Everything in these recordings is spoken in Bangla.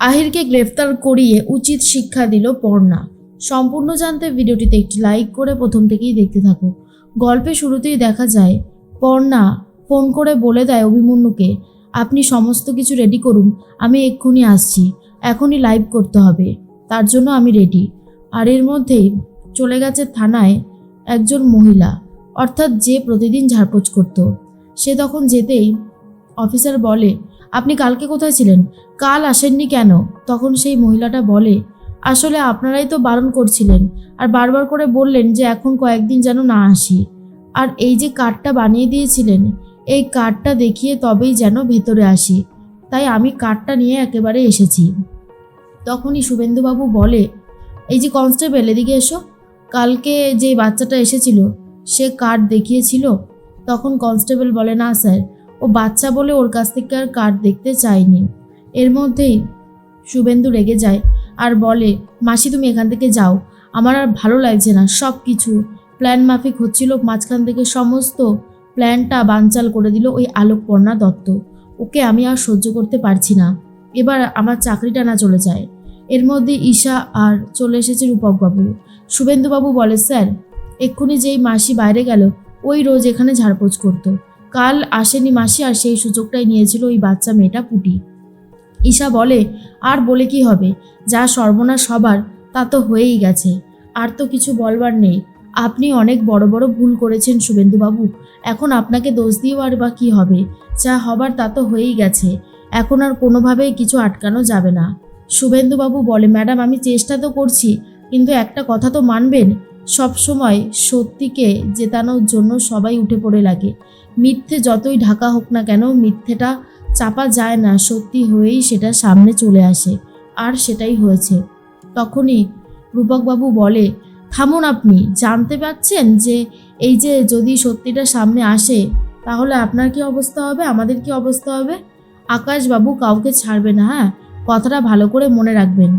আহিরকে গ্রেফতার করিয়ে উচিত শিক্ষা দিল পর্ণা। সম্পূর্ণ জানতে ভিডিওটিতে একটি লাইক করে প্রথম থেকেই দেখতে থাকো। গল্পে শুরুতেই দেখা যায়, পর্ণা ফোন করে বলে দেয় অভিমন্যুকে, আপনি সমস্ত কিছু রেডি করুন, আমি এক্ষুনি আসছি, এখনই লাইভ করতে হবে, তার জন্য আমি রেডি আর এর মধ্যেই চলে গেছে থানায় একজন মহিলা, অর্থাৎ যে প্রতিদিন ঝাড়পোছ করত। সে তখন যেতেই অফিসার বলে আপনি কালকে কোথায় ছিলেন? কাল আসেননি কেন? তখন সেই মহিলাটা বলে, আসলে আপনারাই তো বারণ করছিলেন আর বারবার করে বললেন যে এখন কয়েকদিন যেন না আসি। আর এই যে কার্ডটা বানিয়ে দিয়েছিলেন, এই কার্ডটা দেখিয়ে তবেই যেন ভেতরে আসি। তাই আমি কার্ডটা নিয়ে একেবারে এসেছি। তখনই শুভেন্দুবাবু বলে, এই যে কনস্টেবল, এদিকে এসো। কালকে যে বাচ্চাটা এসেছিল, সে কার্ড দেখিয়েছিল? তখন কনস্টেবল বলে, না, স্যার। ও বাচ্চা বলে ওর কাছ থেকে আর কার্ড দেখতে চায়নি। এর মধ্যেই শুভেন্দু রেগে যায় আর বলে, মাসি, তুমি এখান থেকে যাও। আমার আর ভালো লাগছে না সব কিছু প্ল্যান মাফিক হচ্ছিল, মাঝখান থেকে সমস্ত প্ল্যানটা বানচাল করে দিল ওই আলোকপর্ণা দত্ত। ওকে আমি আর সহ্য করতে পারছি না। এবার আমার চাকরিটা না চলে যায়। এর মধ্যে ঈশা আর চলে এসেছে রূপকবাবু। শুভেন্দুবাবু বলে, স্যার, এক্ষুনি যেই মাসি বাইরে গেল, ওই রোজ এখানে ঝাড়পোছ করতো। কাল আসেনি মাসি আর সেই সুযোগটাই নিয়েছিল ওই বাচ্চা মেয়েটা পুটি ঈশা বলে, আর বলে কি হবে? যা সর্বনাশ হবার, তা তো হয়েই গেছে। আর তো কিছু বলবার নেই। আপনি অনেক বড় বড় ভুল করেছেন শুভেন্দুবাবু। এখন আপনাকে দোষ দিয়েও আর বা কী হবে? যা হবার, তা তো হয়েই গেছে। এখন আর কোনোভাবেই কিছু আটকানো যাবে না। শুভেন্দুবাবু বলে, ম্যাডাম, আমি চেষ্টা তো করছি, কিন্তু একটা কথা তো মানবেন। সব সময় সত্যিকে জেতানোর জন্য সবাই উঠে পড়ে লাগে। মিথ্যে যতই ঢাকা হোক না কেন মিথ্যেটা চাপা যায় না, সত্যি হয়েই সেটা সামনে চলে আসে, আর সেটাই হয়েছে। তখনই রূপকবাবু বলে, থামুন আপনি, জানতে পারছেন যে এই যে যদি সত্যিটা সামনে আসে, তাহলে আপনার কি অবস্থা হবে? আমাদের কি অবস্থা হবে? আকাশবাবু কাউকে ছাড়বে না হ্যাঁ? কথাটা ভালো করে মনে রাখবেন।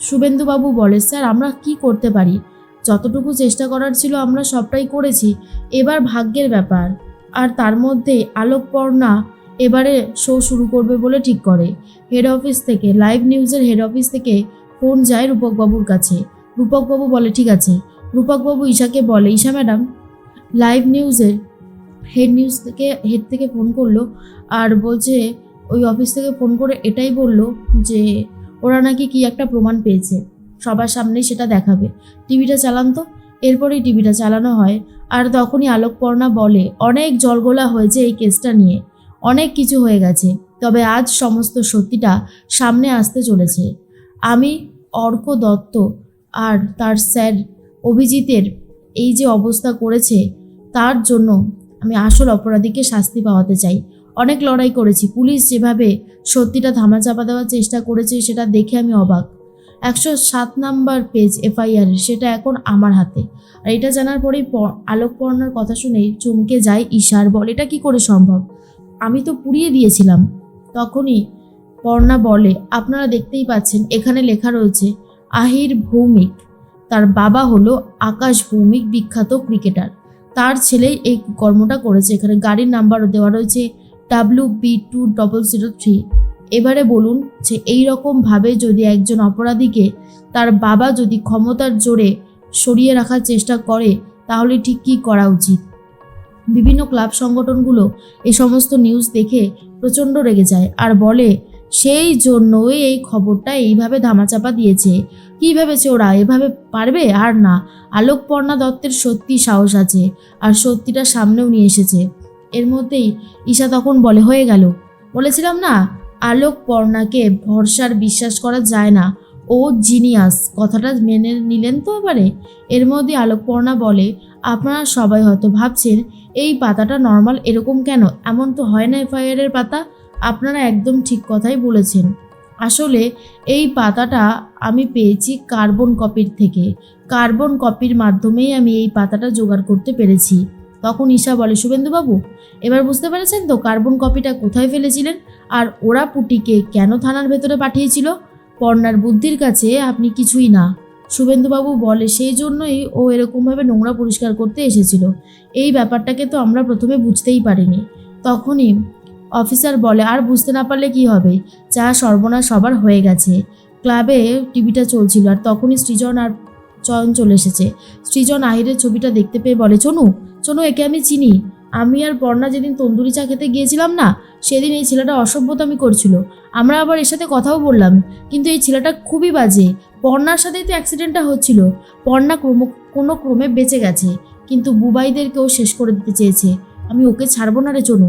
শুভেন্দুবাবু বলে, স্যার, আমরা কি করতে পারি? যতটুকু চেষ্টা করার ছিল আমরা সবটাই করেছি। এবার ভাগ্যের ব্যাপার। আর তার মধ্যে আলোকপর্ণা এবারে শো শুরু করবে বলে ঠিক করে। হেড অফিস থেকে লাইভ নিউজের হেড অফিস থেকে ফোন যায় রূপকবাবুর কাছে। রূপকবাবু বলে, ঠিক আছে। রূপকবাবু ঈশাকে বলে, ঈশা ম্যাডাম লাইভ নিউজের হেড নিউজ থেকে হেড থেকে ফোন করল আর বলছে, ওই অফিস থেকে ফোন করে এটাই বলল যে, ওরা নাকি কি একটা প্রমাণ পেয়েছে। সবার সামনেই সেটা দেখাবে। টিভিটা চালান তো? এরপরেই টিভিটা চালানো হয়। আর তখনই আলোকপর্ণা বলে, অনেক জলগোলা হয়েছে এই কেসটা নিয়ে। অনেক কিছু হয়ে গেছে। তবে আজ সমস্ত সত্যিটা সামনে আসতে চলেছে। আমি অর্ক দত্ত আর তার স্যার অভিজিতের এই যে অবস্থা করেছে, তার জন্য আমি আসল অপরাধীকে শাস্তি পাওয়াতে চাই। অনেক লড়াই করেছি। পুলিশ যেভাবে সত্যিটা ধামাচাপা দেওয়ার চেষ্টা করেছে, সেটা দেখে আমি অবাক। একশো সাত নাম্বার পেজ এফআইআর সেটা এখন আমার হাতে। আর এটা জানার পরেই প- আলোক পড়ানোর কথা শুনেই চমকে যায় ঈশার বল। এটা কি করে সম্ভব? আমি তো পুড়িয়ে দিয়েছিলাম। তখনই পর্ণা বলে, আপনারা দেখতেই পাচ্ছেন, এখানে লেখা রয়েছে, আহির ভৌমিক। তার বাবা হলো আকাশ ভৌমিক, বিখ্যাত ক্রিকেটার। তার ছেলেই এই কর্মটা করেছে। এখানে গাড়ির নাম্বারও দেওয়া রয়েছে W B two double zero three এবারে বলুন যে এই রকমভাবে যদি একজন অপরাধীকে তার বাবা যদি ক্ষমতার জোরে সরিয়ে রাখার চেষ্টা করে, তাহলে ঠিক কী করা উচিত? বিভিন্ন ক্লাব সংগঠনগুলো এই সমস্ত নিউজ দেখে প্রচণ্ড রেগে যায় আর বলে, সেই জন্যই এই খবরটা এইভাবে ধামাচাপা দিয়েছে। কী ভেবেছে ওরা? এভাবে পারবে? আর না, আলোকপর্ণা দত্তের সত্যি সাহস আছে আর সত্যিটা সামনেও নিয়ে এসেছে। এর মধ্যেই ঈশা তখন বলে, হয়ে গেল। বলেছিলাম না আলোক পর্ণাকে ভরসার বিশ্বাস করা যায় না। ও জিনিয়াস, কথাটা মেনে নিলেন তো এবারে? এর মধ্যে আলোকপর্ণা বলে, আপনারা সবাই হয়তো ভাবছেন, এই পাতাটা নর্মাল এরকম কেন? এমন তো হয় না এফআইআরের পাতা। আপনারা একদম ঠিক কথাই বলেছেন। আসলে এই পাতাটা আমি পেয়েছি কার্বন কপির থেকে। কার্বন কপির মাধ্যমেই আমি এই পাতাটা জোগাড় করতে পেরেছি। তখন ঈশা বলে, শুভেন্দুবাবু, এবার বুঝতে পেরেছেন তো কার্বন কপিটা কোথায় ফেলেছিলেন? আর ওরা পুটিকে কেন থানার ভেতরে পাঠিয়েছিল? পর্ণার বুদ্ধির কাছে আপনি কিছুই না। শুভেন্দুবাবু বলে, সেই জন্যই ও এরকমভাবে নোংরা পরিষ্কার করতে এসেছিল। এই ব্যাপারটাকে তো আমরা প্রথমে বুঝতেই পারিনি। তখনই অফিসার বলে, আর বুঝতে না পারলে কি হবে? যা সর্বনাশ সবার হয়ে গেছে। ক্লাবে টিভিটা চলছিল। আর তখনই সৃজন আর চয়ন চলে এসেছে। সৃজন আহিরের ছবিটা দেখতে পেয়ে বলে, চনু চনু, একে আমি চিনি। আমি আর বর্ণা যেদিন তন্দুরি চা খেতে গিয়েছিলাম না, সেদিন এই ছেলেটা অসভ্যতামি করছিল। আমরা আবার এর সাথে কথাও বললাম, কিন্তু এই ছেলেটা খুবই বাজে। পর্ণার সাথেই তো অ্যাক্সিডেন্টটা হচ্ছিল। পর্ণা ক্রম, কোনো ক্রমে বেঁচে গেছে, কিন্তু বুবাইদেরকেও শেষ করে দিতে চেয়েছে। আমি ওকে ছাড়বো না রে, চনু।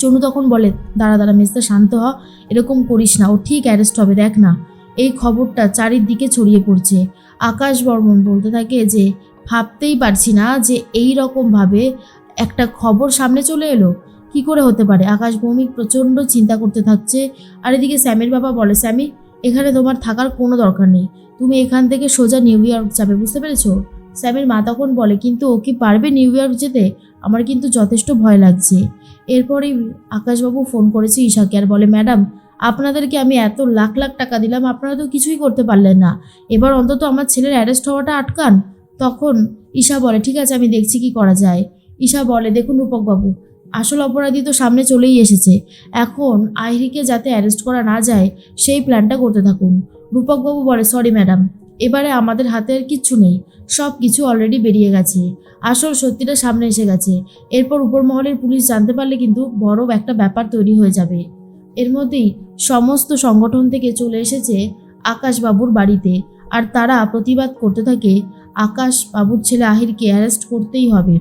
চনু তখন বলে, দাঁড়া দাঁড়া মেজদা শান্ত হ, এরকম করিস না। ও ঠিক অ্যারেস্ট হবে, দেখ না। এই খবরটা চারিদিকে ছড়িয়ে পড়ছে। আকাশ বর্মন বলতে থাকে যে, ভাবতেই পারছি না যে এই রকমভাবে একটা খবর সামনে চলে এলো। কি করে হতে পারে? আকাশ ভৌমিক প্রচণ্ড চিন্তা করতে থাকছে। আর এদিকে স্যামির বাবা বলে, স্যামি, এখানে তোমার থাকার কোনো দরকার নেই। তুমি এখান থেকে সোজা নিউ ইয়র্ক যাবে, বুঝতে পেরেছ? স্যামের মা তখন বলে, কিন্তু ও কি পারবে নিউ ইয়র্ক যেতে? আমার কিন্তু যথেষ্ট ভয় লাগছে। এরপরেই আকাশবাবু ফোন করেছে ঈশাকে আর বলে, ম্যাডাম আপনাদেরকে আমি এত লাখ লাখ টাকা দিলাম, আপনারা তো কিছুই করতে পারলেন না। এবার অন্তত আমার ছেলের অ্যারেস্ট হওয়াটা আটকান। তখন ঈশা বলে, ঠিক আছে, আমি দেখছি কি করা যায়। ঈশা বলে, দেখুন রূপকবাবু, আসল অপরাধী তো সামনে চলেই এসেছে। এখন আইরিকে যাতে অ্যারেস্ট করা না যায়, সেই প্ল্যানটা করতে থাকুন। রূপকবাবু বলে সরি ম্যাডাম এবারে আমাদের হাতে আর কিচ্ছু নেই। সব কিছু অলরেডি বেরিয়ে গেছে। আসল সত্যিটা সামনে এসে গেছে। এরপর উপর মহলের পুলিশ জানতে পারলে কিন্তু বড় একটা ব্যাপার তৈরি হয়ে যাবে। এর মধ্যেই সমস্ত সংগঠন থেকে চলে এসেছে আকাশবাবুর বাড়িতে। আর তারা প্রতিবাদ করতে থাকে আকাশ বাবুর ছেলে আহিরকে অ্যারেস্ট করতেই হবে।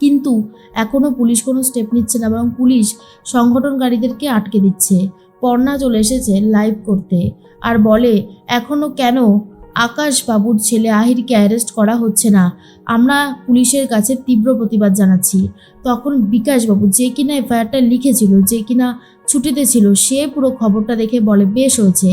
কিন্তু এখনও পুলিশ কোনো স্টেপ নিচ্ছে না, বরং পুলিশ সংগঠনকারীদেরকে আটকে দিচ্ছে। পর্ণা চলে এসেছে লাইভ করতে। আর বলে এখনও কেন আকাশ বাবুর ছেলে আহিরকে অ্যারেস্ট করা হচ্ছে না। আমরা পুলিশের কাছে তীব্র প্রতিবাদ জানাচ্ছি। তখন বিকাশবাবু যে কিনা এফআইআরটা লিখেছিল, যে কিনা ছুটিতে ছিল, সে পুরো খবরটা দেখে বলে, বেশ হয়েছে,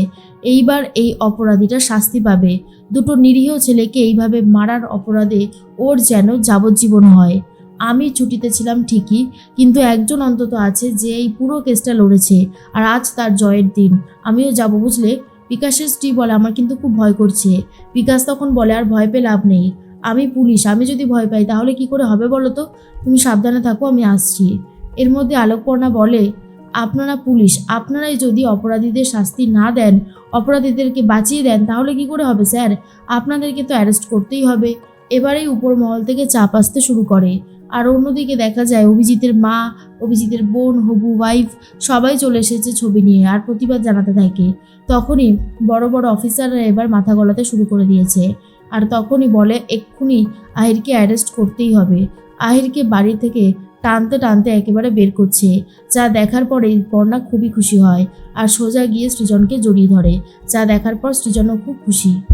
এইবার এই অপরাধীটা শাস্তি পাবে। দুটো নিরীহ ছেলেকে এইভাবে মারার অপরাধে ওর যেন যাবজ্জীবন হয়। আমি ছুটিতে ছিলাম ঠিকই, কিন্তু একজন অন্তত আছে যে এই পুরো কেসটা লড়েছে, আর আজ তার জয়ের দিন। আমিও যাব বুঝলে? বিকাশের স্ত্রী বলে, আমার কিন্তু খুব ভয় করছে। বিকাশ তখন বলে, আর ভয় পেয়ে লাভ নেই। আমি পুলিশ, আমি যদি ভয় পাই, তাহলে কি করে হবে বলো তো? তুমি সাবধানে থাকো, আমি আসছি। এর মধ্যে আলোকপর্ণা বলে, আপনারা পুলিশ, আপনারাই যদি অপরাধীদের শাস্তি না দেন, অপরাধীদেরকে বাঁচিয়ে দেন, তাহলে কি করে হবে স্যার? আপনাদেরকে তো অ্যারেস্ট করতেই হবে। এবারেই উপর মহল থেকে চাপ আসতে শুরু করে। আর অন্যদিকে দেখা যায় অভিজিতের মা, অভিজিতের বোন, হবু ওয়াইফ সবাই চলে এসেছে ছবি নিয়ে আর প্রতিবাদ জানাতে থাকে। তখনই বড় বড় অফিসাররা এবার মাথা গলাতে শুরু করে দিয়েছে। আর তখনই বলে, এক্ষুনি আহিরকে অ্যারেস্ট করতেই হবে। আহিরকে বাড়ি থেকে টানতে টানতে একেবারে বের করছে। যা দেখার পরে পর্ণা খুবই খুশি হয়। আর সোজা গিয়ে সৃজনকে জড়িয়ে ধরে। যা দেখার পর সৃজনও খুব খুশি।